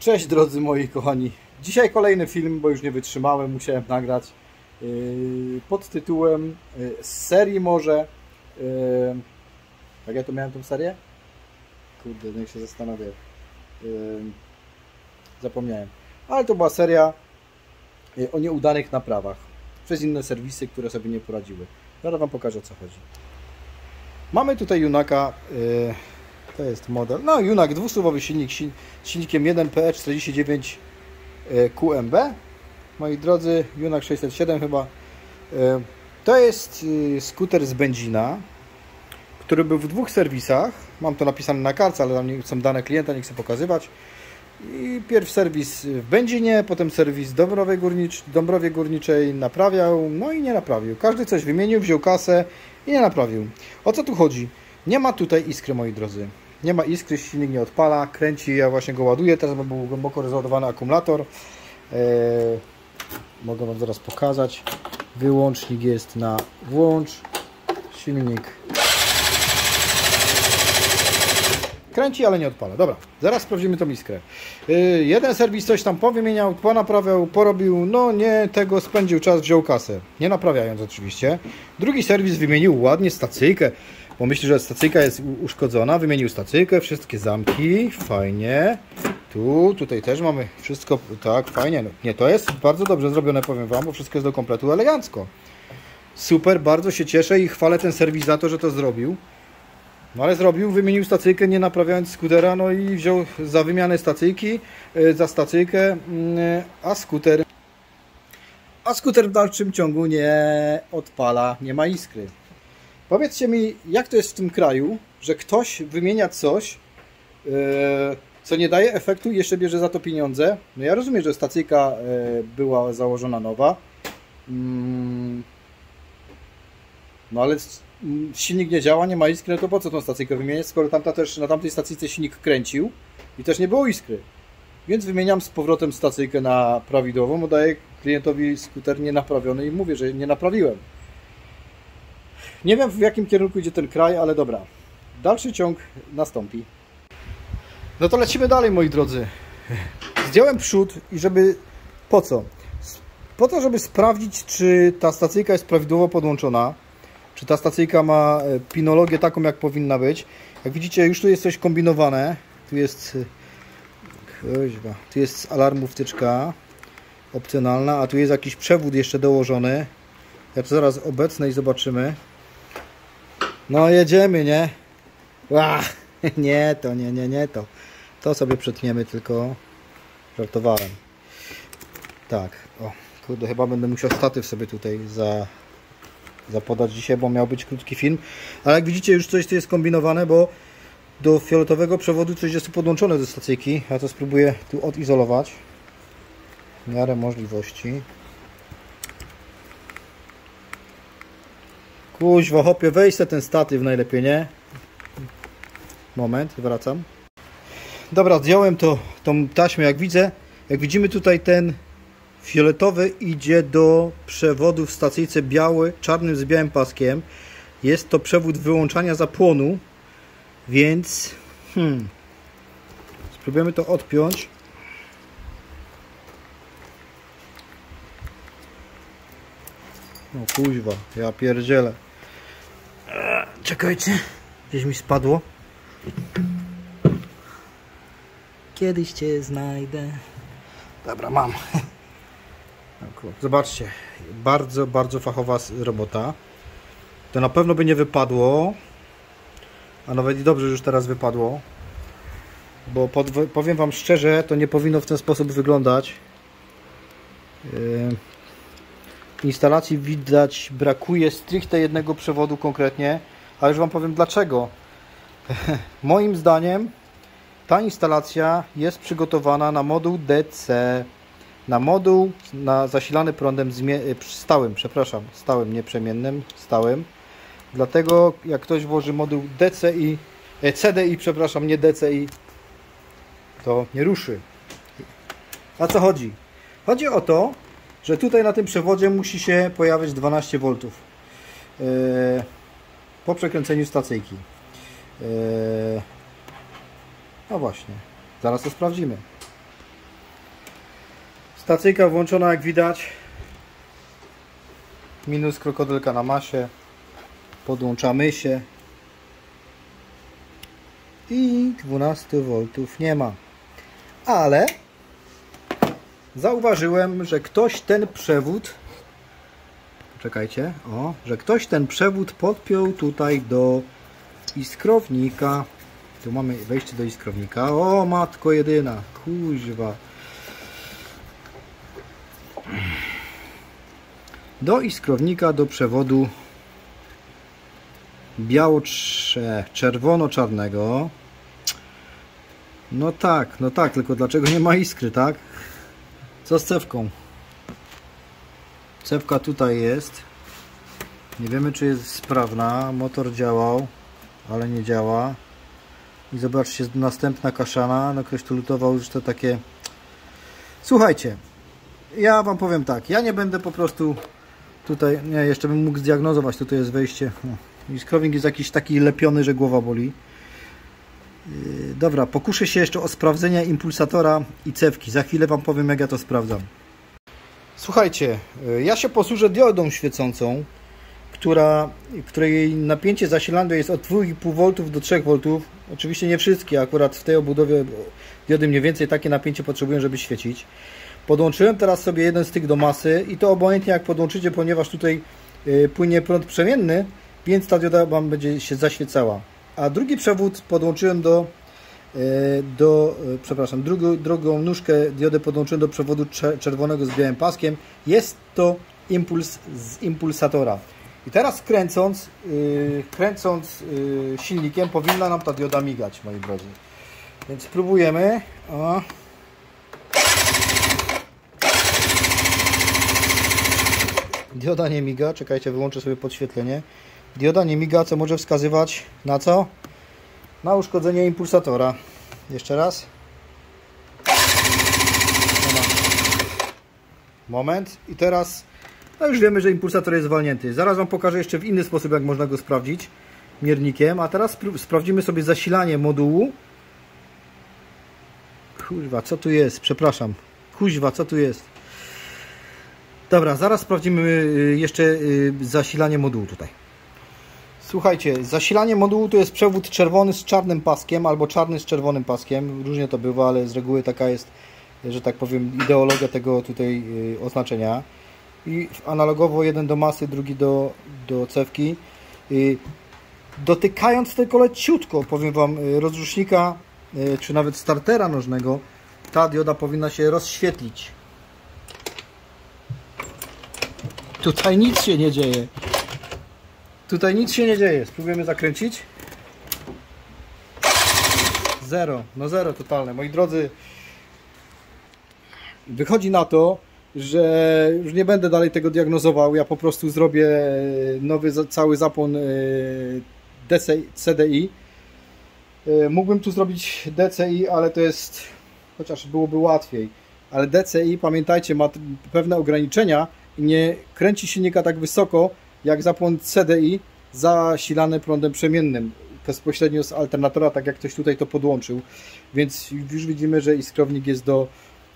Cześć drodzy moi kochani. Dzisiaj kolejny film, bo już nie wytrzymałem, musiałem nagrać yy, pod tytułem yy, z serii może. Yy, jak ja to miałem tą serię? Kurde, niech się zastanowię. Yy, zapomniałem. Ale to była seria o nieudanych naprawach przez inne serwisy, które sobie nie poradziły. Zaraz Wam pokażę o co chodzi. Mamy tutaj Junaka. To jest model. No, Junak, dwusuwowy silnik z silnikiem 1PE49 QMB. Moi drodzy, Junak 607 chyba. E, to jest y, skuter z benzina, który był w dwóch serwisach. Mam to napisane na kartce, ale tam są dane klienta, nie chcę pokazywać. I pierw serwis w Będzinie, potem serwis Dąbrowie, Górnicz, Dąbrowie Górniczej naprawiał, no i nie naprawił. Każdy coś wymienił, wziął kasę i nie naprawił. O co tu chodzi? Nie ma tutaj iskry, moi drodzy. Nie ma iskry, silnik nie odpala, kręci, ja właśnie go ładuję, teraz był głęboko rozładowany akumulator. Eee, mogę Wam zaraz pokazać. Wyłącznik jest na włącz, silnik kręci, ale nie odpala. Dobra, zaraz sprawdzimy tą iskrę. Yy, jeden serwis coś tam powymieniał, ponaprawiał, porobił, no nie tego spędził czas, wziął kasę. Nie naprawiając oczywiście. Drugi serwis wymienił ładnie stacyjkę, bo myśli, że stacyjka jest uszkodzona. Wymienił stacyjkę, wszystkie zamki, fajnie. Tu, tutaj też mamy wszystko, tak, fajnie. No, nie, to jest bardzo dobrze zrobione, powiem Wam, bo wszystko jest do kompletu elegancko. Super, bardzo się cieszę i chwalę ten serwis za to, że to zrobił. No ale zrobił, wymienił stacyjkę, nie naprawiając skutera, no i wziął za wymianę stacyjki, e, za stacyjkę, mm, a skuter a skuter w dalszym ciągu nie odpala, nie ma iskry. Powiedzcie mi, jak to jest w tym kraju, że ktoś wymienia coś, e, co nie daje efektu i jeszcze bierze za to pieniądze. No ja rozumiem, że stacyjka e, była założona nowa. Mm. No ale silnik nie działa, nie ma iskry, no to po co tą stacyjkę wymieniać, skoro tamta też, na tamtej stacyjce silnik kręcił i też nie było iskry. Więc wymieniam z powrotem stacyjkę na prawidłową, oddaję klientowi skuter nienaprawiony i mówię, że nie naprawiłem. Nie wiem w jakim kierunku idzie ten kraj, ale dobra. Dalszy ciąg nastąpi. No to lecimy dalej, moi drodzy. Zdjąłem przód i żeby... Po co? Po to, żeby sprawdzić, czy ta stacyjka jest prawidłowo podłączona. Czy ta stacyjka ma e, pinologię taką, jak powinna być. Jak widzicie, już tu jest coś kombinowane. Tu jest... Kuźwa. Tu jest alarmu wtyczka opcjonalna, a tu jest jakiś przewód jeszcze dołożony. Ja to zaraz obecne i zobaczymy. No jedziemy, nie? Ła, nie to, nie, nie, nie to. To sobie przetniemy tylko. Żartowałem. Tak, o, kurde, chyba będę musiał statyw sobie tutaj za, zapodać dzisiaj, bo miał być krótki film. Ale jak widzicie, już coś tu jest kombinowane, bo do fioletowego przewodu coś jest tu podłączone do stacyjki. Ja to spróbuję tu odizolować w miarę możliwości. Kuźwa, hopie, weź ten statyw najlepiej, nie? Moment, wracam. Dobra, zdjąłem to, tą taśmę, jak widzę. Jak widzimy tutaj ten fioletowy idzie do przewodu w stacyjce biały, czarnym z białym paskiem. Jest to przewód wyłączania zapłonu, więc hmm, spróbujemy to odpiąć. No kuźwa, ja pierdzielę. Czekajcie, gdzieś mi spadło. Kiedyś Cię znajdę. Dobra, mam. Zobaczcie, bardzo, bardzo fachowa robota. To na pewno by nie wypadło. A nawet i dobrze, już teraz wypadło. Bo pod, powiem Wam szczerze, to nie powinno w ten sposób wyglądać. Yy, instalacji widać, brakuje stricte jednego przewodu konkretnie. A już Wam powiem dlaczego. Moim zdaniem ta instalacja jest przygotowana na moduł DC. Na moduł na zasilany prądem y, stałym, przepraszam, stałym, nie przemiennym, stałym. Dlatego jak ktoś włoży moduł DCI, e, CDI, przepraszam, nie DCI, to nie ruszy. A co chodzi? Chodzi o to, że tutaj na tym przewodzie musi się pojawić 12 V yy, po przekręceniu stacyjki. Yy, no właśnie, zaraz to sprawdzimy. Stacyjka włączona jak widać. Minus krokodylka na masie. Podłączamy się. I 12 V nie ma. Ale zauważyłem, że ktoś ten przewód czekajcie, o, że ktoś ten przewód podpiął tutaj do iskrownika. Tu mamy wejście do iskrownika. O, matko jedyna, kuźwa. Do iskrownika, do przewodu biało-czerwono-czarnego. No tak, no tak, tylko dlaczego nie ma iskry, tak? Co z cewką? Cewka tutaj jest. Nie wiemy czy jest sprawna. Motor działał, ale nie działa. I zobaczcie, następna kaszana. No ktoś tu lutował już to takie... Słuchajcie, ja Wam powiem tak. Ja nie będę po prostu tutaj... Nie, jeszcze bym mógł zdiagnozować. Tutaj jest wejście. I skrowing jest jakiś taki lepiony, że głowa boli. Yy, dobra, pokuszę się jeszcze o sprawdzenie impulsatora i cewki. Za chwilę Wam powiem, jak ja to sprawdzam. Słuchajcie, y, ja się posłużę diodą świecącą, która, której napięcie zasilane jest od 2,5 V do 3 V. Oczywiście nie wszystkie, akurat w tej obudowie diody mniej więcej takie napięcie potrzebują, żeby świecić. Podłączyłem teraz sobie jeden tych do masy i to obojętnie jak podłączycie, ponieważ tutaj y, płynie prąd przemienny, więc ta dioda Wam będzie się zaświecała. A drugi przewód podłączyłem do E, do, e, przepraszam, drugą, drugą nóżkę diody podłączyłem do przewodu czerwonego z białym paskiem. Jest to impuls z impulsatora. I teraz kręcąc, yy, kręcąc silnikiem powinna nam ta dioda migać, moi drodzy. Więc spróbujemy. O. Dioda nie miga, czekajcie, wyłączę sobie podświetlenie. Dioda nie miga, co może wskazywać na co? Na uszkodzenie impulsatora. Jeszcze raz. Moment. I teraz no już wiemy, że impulsator jest zwalnięty. Zaraz Wam pokażę jeszcze w inny sposób, jak można go sprawdzić miernikiem. A teraz sprawdzimy sobie zasilanie modułu. Kurwa, co tu jest? Przepraszam. Kuźwa, co tu jest? Dobra, zaraz sprawdzimy y, jeszcze y, zasilanie modułu tutaj. Słuchajcie, zasilanie modułu to jest przewód czerwony z czarnym paskiem albo czarny z czerwonym paskiem. Różnie to bywa, ale z reguły taka jest, że tak powiem, ideologia tego tutaj y, oznaczenia. I analogowo jeden do masy, drugi do, do cewki. Y, dotykając tylko leciutko, powiem Wam, y, rozrusznika czy nawet startera nożnego, ta dioda powinna się rozświetlić. Tutaj nic się nie dzieje. Tutaj nic się nie dzieje. Spróbujemy zakręcić. Zero. No zero totalne. Moi drodzy, wychodzi na to, że już nie będę dalej tego diagnozował. Ja po prostu zrobię nowy cały zapłon e, CDI. E, mógłbym tu zrobić DCI, ale to jest, chociaż byłoby łatwiej. Ale DCI, pamiętajcie, ma pewne ograniczenia i nie kręci silnika tak wysoko, jak zapłon CDI zasilany prądem przemiennym bezpośrednio z alternatora, tak jak ktoś tutaj to podłączył. Więc już widzimy, że iskrownik jest do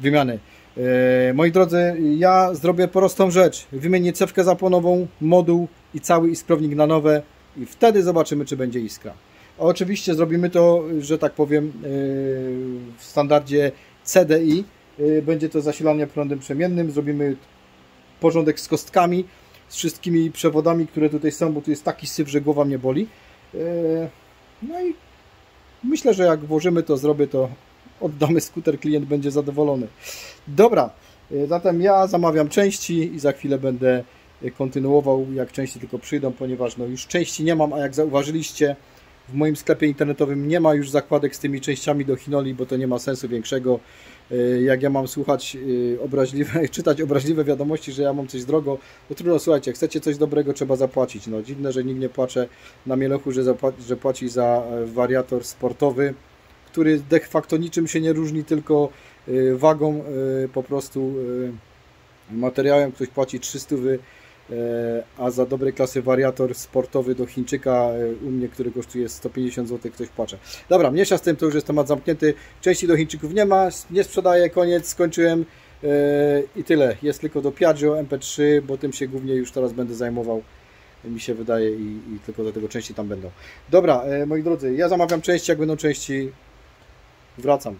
wymiany. E, moi drodzy, ja zrobię prostą rzecz. Wymienię cewkę zapłonową, moduł i cały iskrownik na nowe i wtedy zobaczymy, czy będzie iskra. oczywiście zrobimy to, że tak powiem, e, w standardzie CDI. E, będzie to zasilanie prądem przemiennym. Zrobimy porządek z kostkami z wszystkimi przewodami, które tutaj są, bo tu jest taki syf, że głowa mnie boli. E, no i myślę, że jak włożymy to, zrobię to, oddamy skuter, klient będzie zadowolony. Dobra, e, zatem ja zamawiam części i za chwilę będę kontynuował, jak części tylko przyjdą, ponieważ no już części nie mam, a jak zauważyliście, w moim sklepie internetowym nie ma już zakładek z tymi częściami do Hinoli, bo to nie ma sensu większego. E, jak ja mam słuchać e, obraźliwe, czytać obraźliwe wiadomości, że ja mam coś drogo, to trudno, słuchajcie, chcecie coś dobrego, trzeba zapłacić. No dziwne, że nikt nie płacze na Mielochu, że, że płaci za e, wariator sportowy, który de facto niczym się nie różni, tylko wagą po prostu materiałem. Ktoś płaci 300 wy a za dobrej klasy wariator sportowy do Chińczyka e, u mnie, który kosztuje 150 zł, ktoś płacze. Dobra, mniejsza z tym, to już jest temat zamknięty. Części do Chińczyków nie ma, nie sprzedaję, koniec, skończyłem. Yy, I tyle. Jest tylko do Piaggio MP3, bo tym się głównie już teraz będę zajmował. Mi się wydaje i, i tylko do tego części tam będą. Dobra, moi drodzy, ja zamawiam części, jak będą części, wracam.